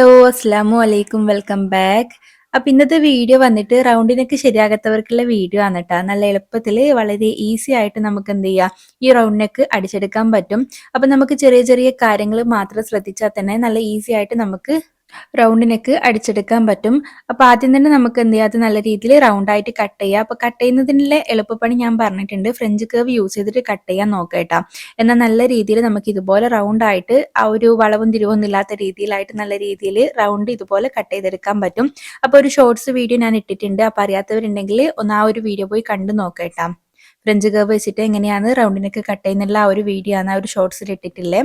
Hello അസ്സാം അലൈക്കും. Welcome back. അപ്പൊ ഇന്നത്തെ വീഡിയോ വന്നിട്ട് റൗണ്ടിനൊക്കെ ശരിയാകാത്തവർക്കുള്ള വീഡിയോ ആണ് കേട്ടോ നല്ല എളുപ്പത്തിൽ വളരെ ഈസി ആയിട്ട് നമുക്ക് എന്ത് ചെയ്യാം? ഈ റൗണ്ടിനൊക്കെ അടിച്ചെടുക്കാൻ പറ്റും. അപ്പൊ നമുക്ക് ചെറിയ ചെറിയ കാര്യങ്ങൾ മാത്രം ശ്രദ്ധിച്ചാൽ തന്നെ നല്ല ഈസി ആയിട്ട് നമുക്ക് റൗണ്ടിനൊക്കെ അടിച്ചെടുക്കാൻ പറ്റും. അപ്പോൾ ആദ്യം തന്നെ നമുക്ക് എന്ത് ചെയ്യാം? അത് നല്ല രീതിയിൽ റൗണ്ട് ആയിട്ട് കട്ട് ചെയ്യാം. അപ്പോൾ കട്ട് ചെയ്യുന്നതിനുള്ള എളുപ്പപ്പണി ഞാൻ പറഞ്ഞിട്ടുണ്ട്. ഫ്രഞ്ച് കേവ് യൂസ് ചെയ്തിട്ട് കട്ട് ചെയ്യാൻ നോക്കേട്ടാ എന്നാൽ നല്ല രീതിയിൽ നമുക്ക് ഇതുപോലെ റൗണ്ട് ആയിട്ട് ആ ഒരു വളവും തിരിവൊന്നും ഇല്ലാത്ത രീതിയിലായിട്ട് നല്ല രീതിയിൽ റൗണ്ട് ഇതുപോലെ കട്ട് ചെയ്തെടുക്കാൻ പറ്റും. അപ്പോൾ ഒരു ഷോർട്സ് വീഡിയോ ഞാൻ ഇട്ടിട്ടുണ്ട്. അപ്പോൾ അറിയാത്തവരുണ്ടെങ്കിൽ ഒന്ന് ആ ഒരു വീഡിയോ പോയി കണ്ടു നോക്കേട്ടാ ഫ്രഞ്ച് കേവ് വെച്ചിട്ട് എങ്ങനെയാണ് റൗണ്ടിനൊക്കെ കട്ട് ചെയ്യുന്നുള്ള ആ ഒരു വീഡിയോ ആണ് ആ ഒരു ഷോർട്സിൽ ഇട്ടിട്ടില്ലേ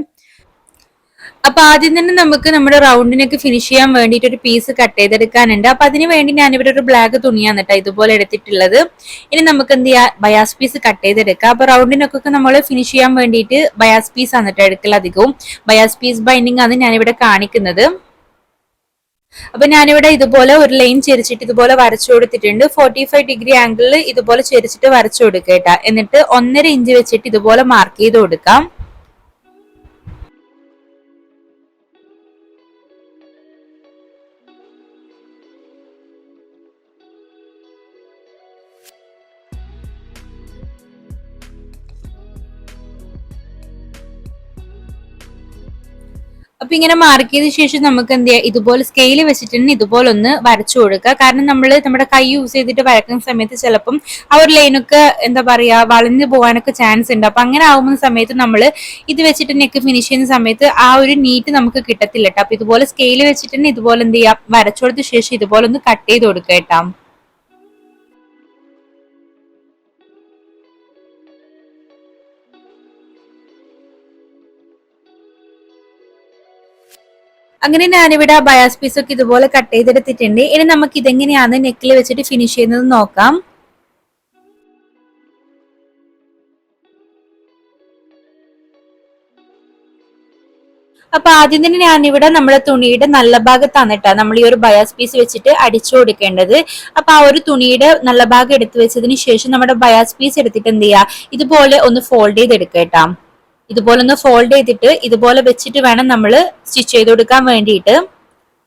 അപ്പൊ ആദ്യം തന്നെ നമുക്ക് നമ്മുടെ റൗണ്ടിനൊക്കെ ഫിനിഷ് ചെയ്യാൻ വേണ്ടിയിട്ട് ഒരു പീസ് കട്ട് ചെയ്തെടുക്കാനുണ്ട്. അപ്പൊ അതിന് വേണ്ടി ഞാൻ ഇവിടെ ഒരു ബ്ലാക്ക് തുണിയാണ് കേട്ടോ ഇതുപോലെ എടുത്തിട്ടുള്ളത്. ഇനി നമുക്ക് എന്ത് ചെയ്യാം ബയാസ് പീസ് കട്ട് ചെയ്തെടുക്കാം. അപ്പൊ റൗണ്ടിനൊക്കെ നമ്മൾ ഫിനിഷ് ചെയ്യാൻ വേണ്ടിയിട്ട് ബയാസ് പീസ് ആണ് കേട്ടോ എടുക്കൽ അധികവും. ബയാസ് പീസ് ബൈൻഡിങ് ആണ് ഞാനിവിടെ കാണിക്കുന്നത്. അപ്പൊ ഞാനിവിടെ ഇതുപോലെ ഒരു ലൈൻ ചെരിച്ചിട്ട് ഇതുപോലെ വരച്ചു കൊടുത്തിട്ടുണ്ട്. ഫോർട്ടി ഫൈവ് ഡിഗ്രി ആംഗിളിൽ ഇതുപോലെ ചെരിച്ചിട്ട് വരച്ചു കൊടുക്കുക എന്നിട്ട് ഒന്നര ഇഞ്ച് വെച്ചിട്ട് ഇതുപോലെ മാർക്ക് ചെയ്ത് കൊടുക്കാം. അപ്പൊ ഇങ്ങനെ മാർക്ക് ചെയ്ത ശേഷം നമുക്ക് എന്ത് ചെയ്യാം? ഇതുപോലെ സ്കെയിൽ വെച്ചിട്ട് ഇതുപോലെ ഒന്ന് വരച്ചു കൊടുക്കുക. കാരണം നമ്മൾ നമ്മുടെ കൈ യൂസ് ചെയ്തിട്ട് വരക്കുന്ന സമയത്ത് ചിലപ്പം ആ ഒരു ലൈനൊക്കെ എന്താ പറയാ വളഞ്ഞു പോകാനൊക്കെ ചാൻസ് ഉണ്ട്. അപ്പൊ അങ്ങനെ ആവുന്ന സമയത്ത് നമ്മൾ ഇത് വെച്ചിട്ട് നെക്ക് ഫിനിഷ് ചെയ്യുന്ന സമയത്ത് ആ ഒരു നീറ്റ് നമുക്ക് കിട്ടത്തില്ല കേട്ടോ. അപ്പൊ ഇതുപോലെ സ്കെയിൽ വെച്ചിട്ട് ഇതുപോലെ എന്ത് ചെയ്യാം? വരച്ചു കൊടുത്ത ശേഷം ഇതുപോലെ ഒന്ന് കട്ട് ചെയ്ത് കൊടുക്കുക കേട്ടോ. അങ്ങനെ ഞാനിവിടെ ബയാസ് പീസ് ഒക്കെ ഇതുപോലെ കട്ട് ചെയ്തെടുത്തിട്ടുണ്ട്. ഇനി നമുക്ക് ഇതെങ്ങനെയാണ് നെക്കിൽ വെച്ചിട്ട് ഫിനിഷ് ചെയ്യുന്നത് നോക്കാം. അപ്പൊ ആദ്യം തന്നെ ഞാനിവിടെ നമ്മുടെ തുണിയുടെ നല്ല ഭാഗത്താണ് കേട്ടോ നമ്മൾ ഈ ഒരു ബയാസ് പീസ് വെച്ചിട്ട് അടിച്ചു കൊടുക്കേണ്ടത്. അപ്പൊ ആ ഒരു തുണിയുടെ നല്ല ഭാഗം എടുത്തു വെച്ചതിന് ശേഷം നമ്മുടെ ബയാസ് പീസ് എടുത്തിട്ട് എന്ത് ചെയ്യാ ഇതുപോലെ ഒന്ന് ഫോൾഡ് ചെയ്തെടുക്കേട്ടാ ഇതുപോലെ ഒന്ന് ഫോൾഡ് ചെയ്തിട്ട് ഇതുപോലെ വെച്ചിട്ട് വേണം നമ്മൾ സ്റ്റിച്ച് ചെയ്ത് കൊടുക്കാൻ വേണ്ടിയിട്ട്.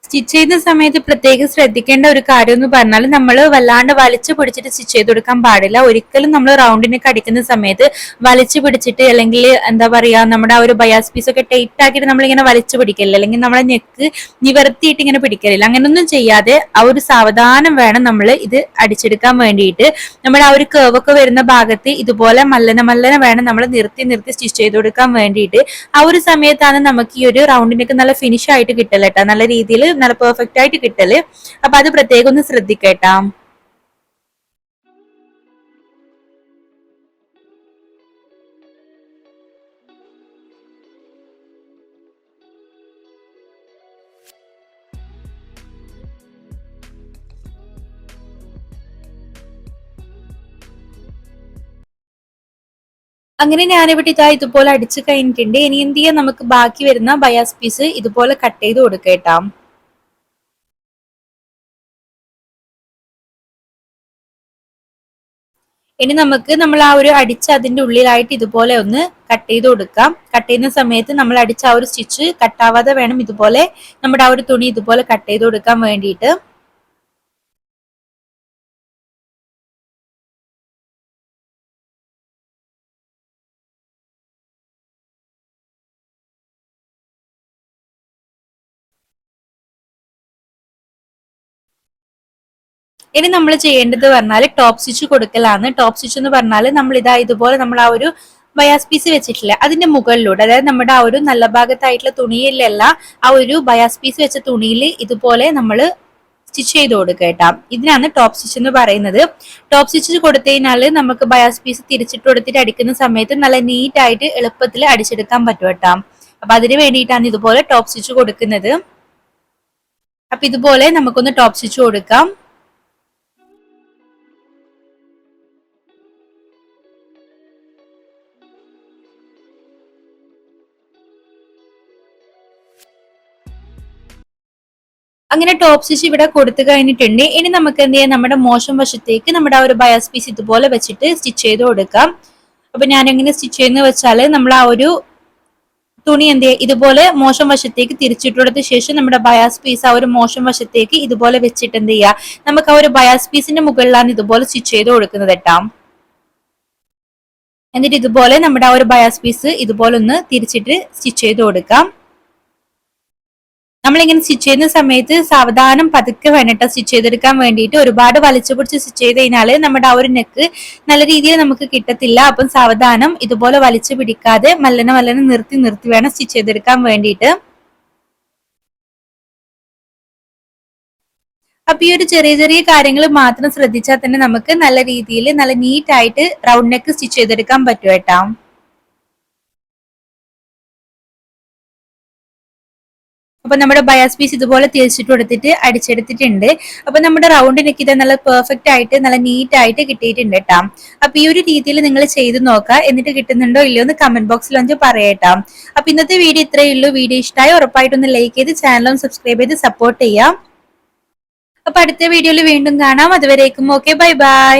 സ്റ്റിച്ച് ചെയ്യുന്ന സമയത്ത് പ്രത്യേകം ശ്രദ്ധിക്കേണ്ട ഒരു കാര്യം എന്ന് പറഞ്ഞാൽ നമ്മൾ വല്ലാണ്ട് വലിച്ചു പിടിച്ചിട്ട് സ്റ്റിച്ച് ചെയ്ത് കൊടുക്കാൻ പാടില്ല. ഒരിക്കലും നമ്മൾ റൗണ്ടിന് കടിക്കുന്ന സമയത്ത് വലിച്ചു പിടിച്ചിട്ട് അല്ലെങ്കിൽ എന്താ പറയാ നമ്മുടെ ആ ഒരു ബയാസ് പീസ് ഒക്കെ ടൈറ്റ് ആക്കിയിട്ട് നമ്മളിങ്ങനെ വലിച്ചു പിടിക്കില്ല അല്ലെങ്കിൽ നമ്മളെ നെക്ക് നിവർത്തിയിട്ട് ഇങ്ങനെ പിടിക്കലില്ല. അങ്ങനൊന്നും ചെയ്യാതെ ആ ഒരു സാവധാനം വേണം നമ്മൾ ഇത് അടിച്ചെടുക്കാൻ വേണ്ടിയിട്ട്. നമ്മൾ ആ ഒരു കേവൊക്കെ വരുന്ന ഭാഗത്ത് ഇതുപോലെ മല്ലന മല്ലന വേണം നമ്മൾ നിർത്തി നിർത്തി സ്റ്റിച്ച് ചെയ്ത് കൊടുക്കാൻ വേണ്ടിയിട്ട്. ആ ഒരു സമയത്താണ് നമുക്ക് ഈ ഒരു റൗണ്ടിനൊക്കെ നല്ല ഫിനിഷ് ആയിട്ട് കിട്ടലട്ടോ നല്ല രീതിയിൽ നല്ല പെർഫെക്റ്റ് ആയിട്ട് കിട്ടൽ. അപ്പൊ അത് പ്രത്യേകം ഒന്ന് ശ്രദ്ധിക്കേട്ടാ. അങ്ങനെ ഞാനിവിടെ ഇതാ ഇതുപോലെ അടിച്ചു കഴിഞ്ഞിട്ടുണ്ട്. ഇനി എന്ത് ചെയ്യാം? നമുക്ക് ബാക്കി വരുന്ന ബയാസ് പീസ് ഇതുപോലെ കട്ട് ചെയ്ത് കൊടുക്കേട്ടാം. ഇനി നമുക്ക് നമ്മൾ ആ ഒരു അടിച്ച് അതിന്റെ ഉള്ളിലായിട്ട് ഇതുപോലെ ഒന്ന് കട്ട് ചെയ്ത് കൊടുക്കാം. കട്ട് ചെയ്യുന്ന സമയത്ത് നമ്മൾ അടിച്ച ആ ഒരു സ്റ്റിച്ച് കട്ടാവാതെ വേണം ഇതുപോലെ നമ്മുടെ ആ ഒരു തുണി ഇതുപോലെ കട്ട് ചെയ്ത് കൊടുക്കാൻ വേണ്ടിയിട്ട്. ഇനി നമ്മൾ ചെയ്യേണ്ടത് പറഞ്ഞാൽ ടോപ്പ് സ്റ്റിച്ച് കൊടുക്കലാണ്. ടോപ്പ് സ്റ്റിച്ച് എന്ന് പറഞ്ഞാൽ നമ്മൾ ഇതാ ഇതുപോലെ നമ്മൾ ആ ഒരു ബയാസ് പീസ് വെച്ചിട്ടില്ല. അതിന്റെ മുകളിലൂടെ അതായത് നമ്മുടെ ആ ഒരു നല്ല ഭാഗത്തായിട്ടുള്ള തുണിയിലല്ല ആ ഒരു ബയാസ് പീസ് വെച്ച തുണിയിൽ ഇതുപോലെ നമ്മൾ സ്റ്റിച്ച് ചെയ്ത് കൊടുക്കുക കേട്ടാ. ഇതിനാണ് ടോപ്പ് സ്റ്റിച്ച് എന്ന് പറയുന്നത്. ടോപ്പ് സ്റ്റിച്ച് കൊടുത്തു കഴിഞ്ഞാൽ നമുക്ക് ബയാസ് പീസ് തിരിച്ചിട്ട് കൊടുത്തിട്ട് അടിക്കുന്ന സമയത്ത് നല്ല നീറ്റ് ആയിട്ട് എളുപ്പത്തിൽ അടിച്ചെടുക്കാൻ പറ്റും കേട്ടാ. അപ്പൊ അതിന് വേണ്ടിയിട്ടാണ് ഇതുപോലെ ടോപ്പ് സ്റ്റിച്ച് കൊടുക്കുന്നത്. അപ്പൊ ഇതുപോലെ നമുക്കൊന്ന് ടോപ്പ് സ്റ്റിച്ച് കൊടുക്കാം. അങ്ങനെ ടോപ്പ് സ്റ്റിച്ച് ഇവിടെ കൊടുത്തു കഴിഞ്ഞിട്ടുണ്ട്. ഇനി നമുക്ക് എന്ത് ചെയ്യാം? നമ്മുടെ മോശം വശത്തേക്ക് നമ്മുടെ ആ ഒരു ബയാസ് പീസ് ഇതുപോലെ വെച്ചിട്ട് സ്റ്റിച്ച് ചെയ്ത് കൊടുക്കാം. അപ്പൊ ഞാൻ എങ്ങനെ സ്റ്റിച്ച് ചെയ്യുന്ന വെച്ചാൽ നമ്മൾ ആ ഒരു തുണി എന്ത് ചെയ്യുക ഇതുപോലെ മോശം വശത്തേക്ക് തിരിച്ചിട്ട് കൊടുത്ത ശേഷം നമ്മുടെ ബയാസ് പീസ് ആ ഒരു മോശം വശത്തേക്ക് ഇതുപോലെ വെച്ചിട്ട് എന്ത് ചെയ്യുക നമുക്ക് ആ ഒരു ബയാസ് പീസിന്റെ മുകളിലാണ് ഇതുപോലെ സ്റ്റിച്ച് ചെയ്ത് കൊടുക്കുന്നത് കേട്ടോ. എന്നിട്ട് ഇതുപോലെ നമ്മുടെ ആ ഒരു ബയാസ് പീസ് ഇതുപോലെ ഒന്ന് തിരിച്ചിട്ട് സ്റ്റിച്ച് ചെയ്ത് കൊടുക്കാം. നമ്മളിങ്ങനെ സ്റ്റിച്ച് ചെയ്യുന്ന സമയത്ത് സാവധാനം പതുക്കെ വേണ്ടിട്ട് സ്റ്റിച്ച് ചെയ്തെടുക്കാൻ വേണ്ടിയിട്ട്. ഒരുപാട് വലിച്ചു പിടിച്ച് സ്റ്റിച്ച് ചെയ്ത് കഴിഞ്ഞാൽ നമ്മുടെ ആ ഒരു നെക്ക് നല്ല രീതിയിൽ നമുക്ക് കിട്ടത്തില്ല. അപ്പം സാവധാനം ഇതുപോലെ വലിച്ചു പിടിക്കാതെ മല്ലനെ മല്ലനെ നിർത്തി നിർത്തി വേണം സ്റ്റിച്ച് ചെയ്തെടുക്കാൻ വേണ്ടിയിട്ട്. അപ്പൊ ഈ ഒരു ചെറിയ ചെറിയ കാര്യങ്ങൾ മാത്രം ശ്രദ്ധിച്ചാൽ തന്നെ നമുക്ക് നല്ല രീതിയിൽ നല്ല നീറ്റായിട്ട് റൗണ്ട് നെക്ക് സ്റ്റിച്ച് ചെയ്തെടുക്കാൻ പറ്റും കേട്ടോ അപ്പൊ നമ്മുടെ ബയാസ് പീസ് ഇതുപോലെ തിരിച്ചിട്ട് കൊടുത്തിട്ട് അടിച്ചെടുത്തിട്ടുണ്ട്. അപ്പൊ നമ്മുടെ റൗണ്ട് നെക്ക് ഇത് നല്ല പെർഫെക്റ്റ് ആയിട്ട് നല്ല നീറ്റ് ആയിട്ട് കിട്ടിയിട്ടുണ്ട് കേട്ടോ അപ്പൊ ഈ ഒരു രീതിയിൽ നിങ്ങൾ ചെയ്ത് നോക്കുക എന്നിട്ട് കിട്ടുന്നുണ്ടോ ഇല്ലയോ എന്ന് കമന്റ് ബോക്സിൽ ഒന്ന് പറയട്ടോ അപ്പൊ ഇന്നത്തെ വീഡിയോ ഇത്രയേ ഉള്ളൂ. വീഡിയോ ഇഷ്ടമായി ഉറപ്പായിട്ടൊന്ന് ലൈക്ക് ചെയ്ത് ചാനലും സബ്സ്ക്രൈബ് ചെയ്ത് സപ്പോർട്ട് ചെയ്യാം. അപ്പൊ അടുത്ത വീഡിയോയിൽ വീണ്ടും കാണാം. അതുവരേക്കും ഓക്കെ ബൈ ബൈ